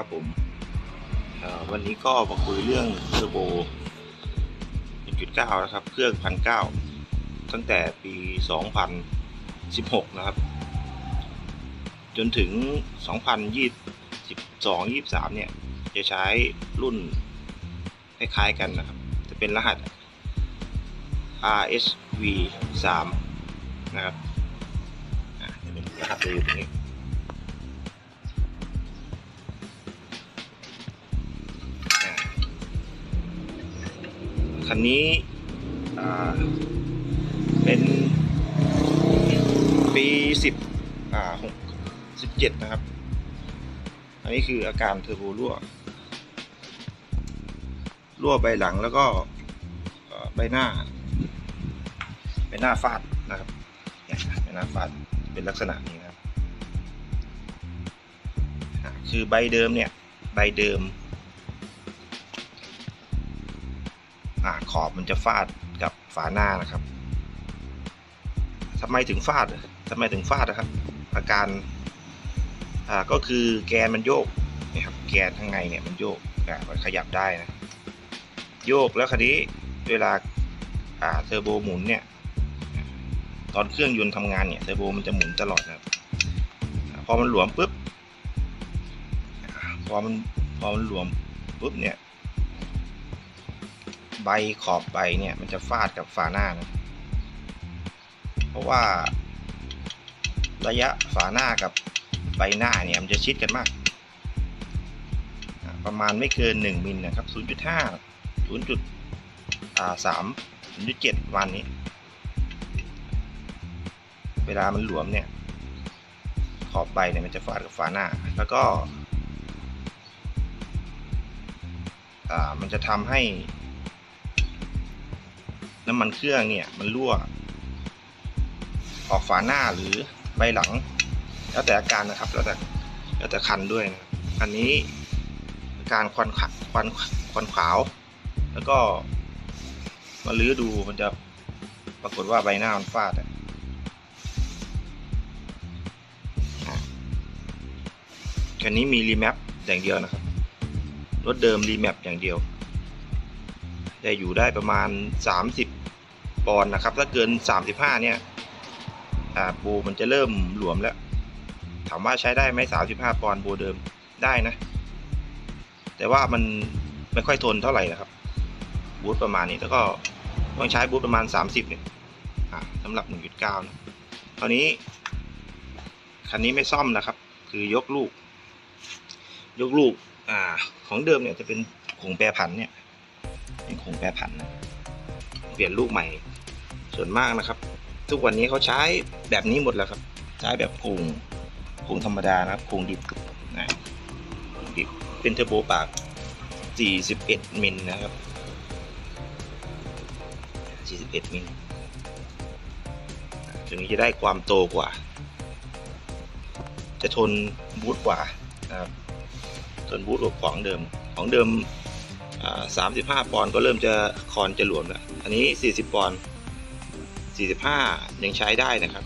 ครับผมวันนี้ก็มาคุยเรื่องเทอร์โบ 1.9 นะครับ เครื่อง1,900ตั้งแต่ปี 2016 นะครับ จนถึง 2022 23 เนี่ย จะใช้รุ่นคล้ายๆกันนะครับ จะเป็นรหัส RSV 3นะครับอะจะเป็นรหัสจะอยู่ตรงนี้ นนี้เป็นปีสิบอ่าหกสิบเจ็ดนะครับ อันนี้คืออาการเทอร์โบรั่ว รั่วใบหลังแล้วก็ใบหน้า ใบหน้าฟาดนะครับใบหน้าฟาดเป็นลักษณะนี้นะครับ คือใบเดิมเนี่ย ใบเดิม อ่าขอบมันจะฟาดกับฝาหน้านะครับทำไมถึงฟาดทำไมถึงฟาดนะครับ อาการอ่าก็คือแกนมันโยกนะครับแกนข้างในเนี่ยมันโยกอ่ามันขยับได้นะโยกแล้วคราวนี้เวลาอ่าเทอร์โบหมุนเนี่ยตอนเครื่องยนต์ทำงานเนี่ยเทอร์โบมันจะหมุนตลอดนะครับพอมันหลวมปุ๊บพอมันพอมันหลวมปุ๊บเนี่ย ใบขอบใบเนี่ยมันจะฟาดกับฝาหน้านะ เพราะว่าระยะฝาหน้ากับใบหน้าเนี่ยมันจะชิดกันมาก ประมาณไม่เกิน 1มิลนะครับ 0.5 0.3 0.7 วันนี้ เวลามันหลวมเนี่ย ขอบใบเนี่ยมันจะฟาดกับฝาหน้า แล้วก็มันจะทำให้ น้ำมันเครื่องเนี่ยมันรั่ว ออกฝาหน้าหรือใบหลัง แล้วแต่อาการนะครับ แล้วแต่แล้วแต่คันด้วยนะอันนี้อาการควันขควันควันขาว แล้วก็มาลื้อดูมันจะปรากฏว่าใบหน้ามันฟาดอะอะคันนี้มีรีแมปอย่างเดียวนะครับ รถเดิมรีแมปอย่างเดียว จะอยู่ได้ประมาณ 30 ปอนด์นะครับ ถ้าเกิน 35 เนี่ยอ่าบูมันจะเริ่มหลวมแล้ว ถามว่าใช้ได้ไหม35 ปอนด์บูเดิมได้นะ แต่ว่ามันไม่ค่อยทนเท่าไหร่นะครับ บูทประมาณนี้แล้วก็ต้องใช้บูทประมาณ 30 เนี่ยสำหรับ 1.9 นะคราวนี้คันนี้ไม่ซ่อมนะครับ คือยกลูก ยกลูกอของเดิมเนี่ยจะเป็นขงแปรผันเนี่ย เป็นโคงแปรผันนะเปลี่ยนลูกใหม่ ส่วนมากนะครับ ทุกวันนี้เขาใช้แบบนี้หมดแล้วครับ ใช้แบบโครงโครงธรรมดานะครับโครงดิบนะครงดิบเป็นเทอร์โบปาก 41 มิลนะครับ 41 มิลตรงนี้จะได้ความโตกว่า จะทนบูทกว่านะครับทนบูทกว่าของเดิมของเดิม สามสิบห้าปอนด์ก็เริ่มจะคอนจะหลวมแล้ว อันนี้สี่สิบปอนด์สี่สิบห้ายังใช้ได้นะครับ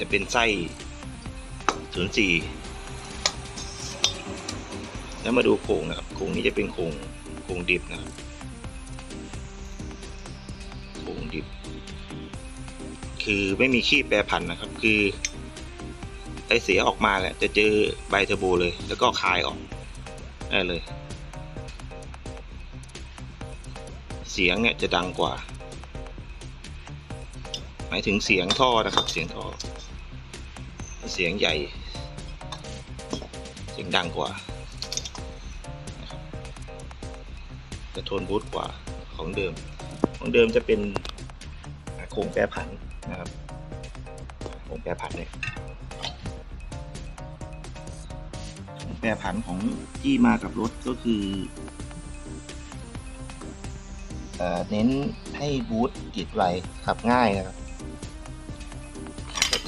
จะเป็นไส้ศูนย์สี่แล้วมาดูโครงนะครับ โครงนี้จะเป็นโครงโครงดิบนะครับ โครงดิบ คือไม่มีขี้แปรผันนะครับ คือ ไอเสียออกมาแหละจะเจอใบเทอร์โบเลย แล้วก็คายออกได้เลย เสียงเนี่ยจะดังกว่า หมายถึงเสียงท่อนะครับเสียงท่อ เสียงใหญ่ เสียงดังกว่า จะทนบูทกว่าของเดิม ของเดิมจะเป็นโครงแปรผันนะครับ โครงแปรผันเนี่ แปรผันของที่มากับรถก็คือเอเน้นให้บูทติดไวขับง่ายนะครับ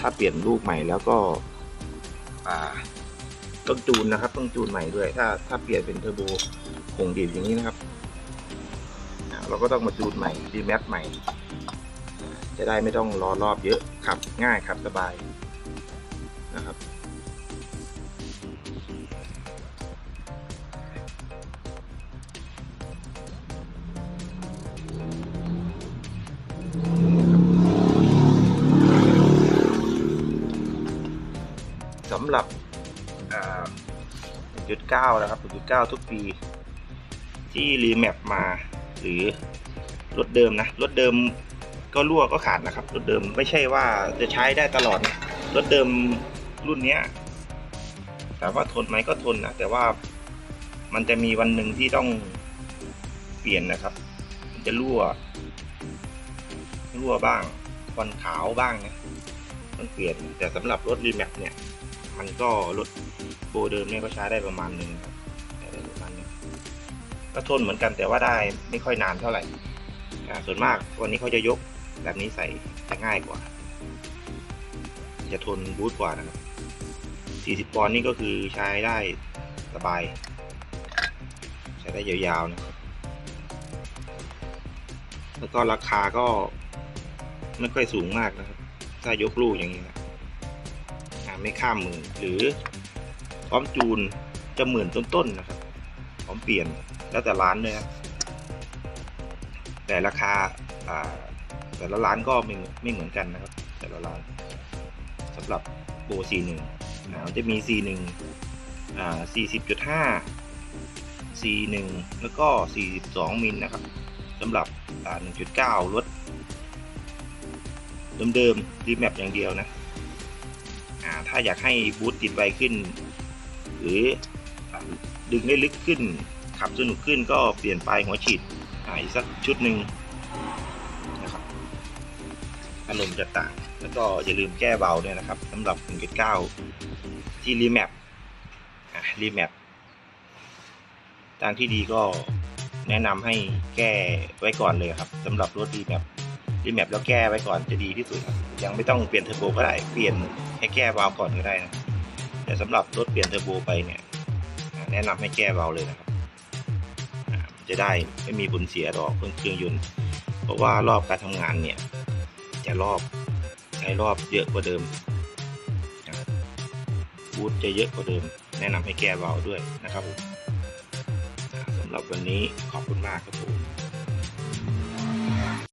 ถ้าเปลี่ยนลูกใหม่แล้วก็ต้องจูนนะครับ ต้องจูนใหม่ด้วย ถ้าถ้าเปลี่ยนเป็นเทอร์โบคงดีบอย่างนี้นะครับ เราก็ต้องมาจูนใหม่ดีแมปใหม่ จะได้ไม่ต้องรอรอบเยอะขับง่ายขับสบายนะครับำหรับอ่า1.9 นะครับ 1.9 ทุกปี ที่รีแมปมา หรือรถเดิมนะ รถเดิมก็รั่วก็ขาดนะครับ รถเดิมไม่ใช่ว่าจะใช้ได้ตลอด รถเดิมรุ่นเนี้ยถามว่าทนไหมก็ทนนะ แต่ว่ามันจะมีวันหนึ่งที่ต้องเปลี่ยนนะครับ มันจะรั่ว รั่วบ้างควันขาวบ้างนะต้องเปลี่ยนแต่สำหรับรถรีแมปเนี่ย มันก็รถโบเดิมเนี่ยก็ใช้ได้ประมาณหนึ่งครับใช้ได้ประมาณนึงก็ทนเหมือนกันแต่ว่าได้ไม่ค่อยนานเท่าไหร่ส่วนมากวันนี้เขาจะยกแบบนี้ใส่จะง่ายกว่า จะทนบูทกว่านะครับ 40 ปอนด์นี่ก็คือใช้ได้สบาย ใช้ได้ยาวๆนะครับ แล้วก็ราคาก็ไม่ค่อยสูงมากนะครับ ถ้ายกลูกอย่างนี้นะ ไม่ข้ามหมื่นหรือพร้อมจูนจะหมื่นต้นๆนะครับพร้อมเปลี่ยนแล้วแต่ร้านเลยครับแต่ราคาแต่ละร้านก็ไม่ไม่เหมือนกันนะครับ แต่ละร้านสำหรับโบ41อ่ามันจะมี41อ่า40.5 41แล้วก็ 42 มิลนะครับสำหรับอ่า1.9รถเดิมๆรีแมปอย่างเดียวนะ ถ้าอยากให้บูทติดไวขึ้น หรือดึงได้ลึกขึ้น ขับสนุกขึ้นก็เปลี่ยนปลายหัวฉีดอีกสักชุดหนึ่งนะครับอารมณ์จะต่าง แล้วก็อย่าลืมแก้เบาด้วยนะครับสำหรับ1.9 ที่รีแมปรีแมปทางที่ดีก็แนะนำให้แก้ไว้ก่อนเลยครับสำหรับรถรีแมป รีแมปแล้วแก้ไว้ก่อนจะดีที่สุด ยังไม่ต้องเปลี่ยนเทอร์โบก็ได้ เปลี่ยนให้แก้วาล์วก่อนก็ได้นะแต่สำหรับรถเปลี่ยนเทอร์โบไปเนี่ยแนะนำให้แก้วาล์วเลยนะครับจะได้ไม่มีผลเสียดอกเครื่องเครื่องยนต์เพราะว่ารอบการทำงานเนี่ย จะรอบใช้รอบเยอะกว่าเดิมบูทจะเยอะกว่าเดิม แนะนำให้แก้วาล์วด้วยนะครับผมสำหรับวันนี้ขอบคุณมากครับผม